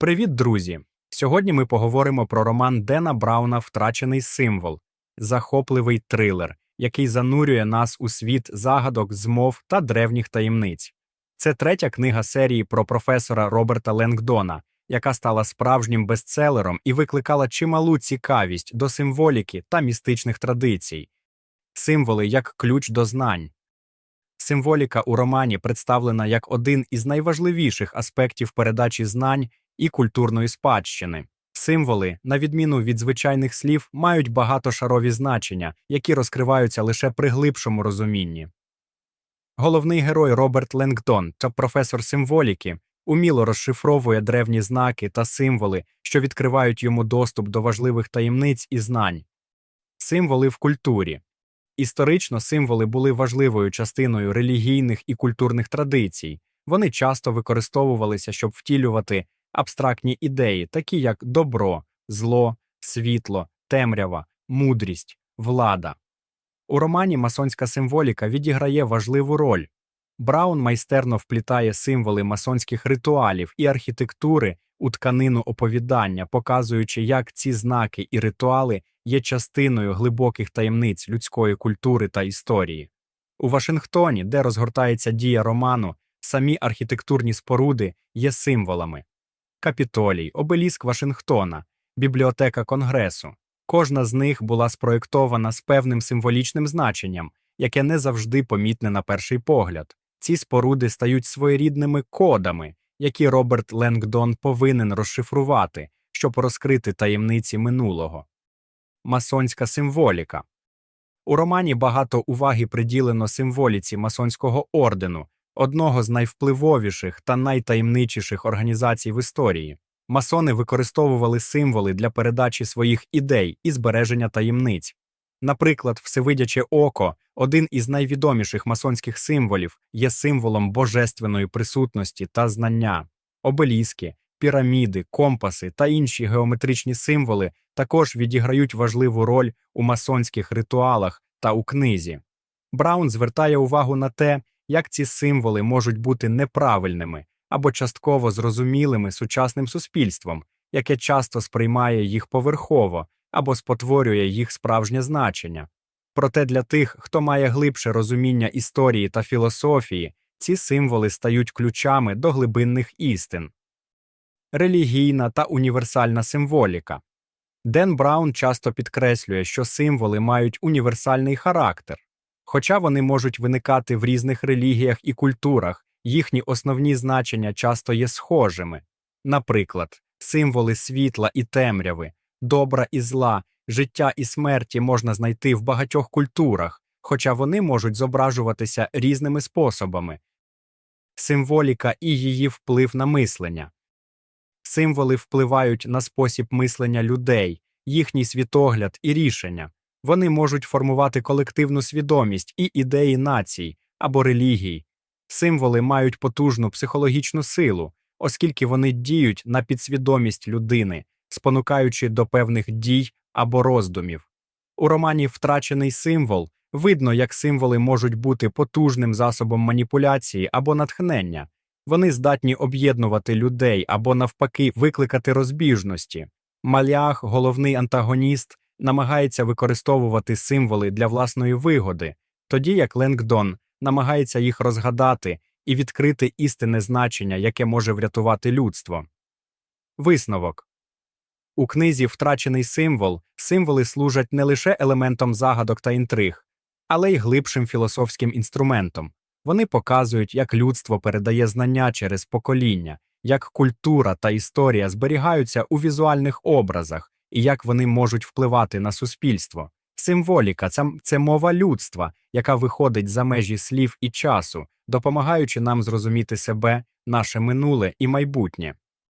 Привіт, друзі! Сьогодні ми поговоримо про роман Дена Брауна Втрачений символ, захопливий трилер, який занурює нас у світ загадок, змов та древніх таємниць. Це третя книга серії про професора Роберта Ленгдона, яка стала справжнім бестселером і викликала чималу цікавість до символіки та містичних традицій. Символи як ключ до знань. Символіка у романі представлена як один із найважливіших аспектів передачі знань і культурної спадщини. Символи, на відміну від звичайних слів, мають багатошарові значення, які розкриваються лише при глибшому розумінні. Головний герой Роберт Ленгдон та професор символіки уміло розшифровує древні знаки та символи, що відкривають йому доступ до важливих таємниць і знань. Символи в культурі. Історично символи були важливою частиною релігійних і культурних традицій. Вони часто використовувалися, щоб втілювати абстрактні ідеї, такі як добро, зло, світло, темрява, мудрість, влада. У романі масонська символіка відіграє важливу роль. Браун майстерно вплітає символи масонських ритуалів і архітектури у тканину оповідання, показуючи, як ці знаки і ритуали є частиною глибоких таємниць людської культури та історії. У Вашингтоні, де розгортається дія роману, самі архітектурні споруди є символами. Капітолій, обеліск Вашингтона, бібліотека Конгресу. Кожна з них була спроєктована з певним символічним значенням, яке не завжди помітне на перший погляд. Ці споруди стають своєрідними кодами, які Роберт Ленгдон повинен розшифрувати, щоб розкрити таємниці минулого. Масонська символіка у романі багато уваги приділено символіці масонського ордену, одного з найвпливовіших та найтаємничіших організацій в історії. Масони використовували символи для передачі своїх ідей і збереження таємниць. Наприклад, Всевидяче око, один із найвідоміших масонських символів, є символом божественної присутності та знання, обеліски, піраміди, компаси та інші геометричні символи також відіграють важливу роль у масонських ритуалах та у книзі. Браун звертає увагу на те, як ці символи можуть бути неправильними або частково зрозумілими сучасним суспільством, яке часто сприймає їх поверхово або спотворює їх справжнє значення. Проте для тих, хто має глибше розуміння історії та філософії, ці символи стають ключами до глибинних істин. Релігійна та універсальна символіка. Ден Браун часто підкреслює, що символи мають універсальний характер. Хоча вони можуть виникати в різних релігіях і культурах, їхні основні значення часто є схожими. Наприклад, символи світла і темряви, добра і зла, життя і смерті можна знайти в багатьох культурах, хоча вони можуть зображуватися різними способами. Символіка і її вплив на мислення. Символи впливають на спосіб мислення людей, їхній світогляд і рішення. Вони можуть формувати колективну свідомість і ідеї націй або релігій. Символи мають потужну психологічну силу, оскільки вони діють на підсвідомість людини, спонукаючи до певних дій або роздумів. У романі Втрачений символ видно, як символи можуть бути потужним засобом маніпуляції або натхнення. Вони здатні об'єднувати людей або, навпаки, викликати розбіжності. Малях, головний антагоніст, намагається використовувати символи для власної вигоди, тоді як Ленгдон намагається їх розгадати і відкрити істинне значення, яке може врятувати людство. Висновок у книзі Втрачений символ символи служать не лише елементом загадок та інтриг, але й глибшим філософським інструментом. Вони показують, як людство передає знання через покоління, як культура та історія зберігаються у візуальних образах і як вони можуть впливати на суспільство. Символіка це, це мова людства, яка виходить за межі слів і часу, допомагаючи нам зрозуміти себе, наше минуле і майбутнє.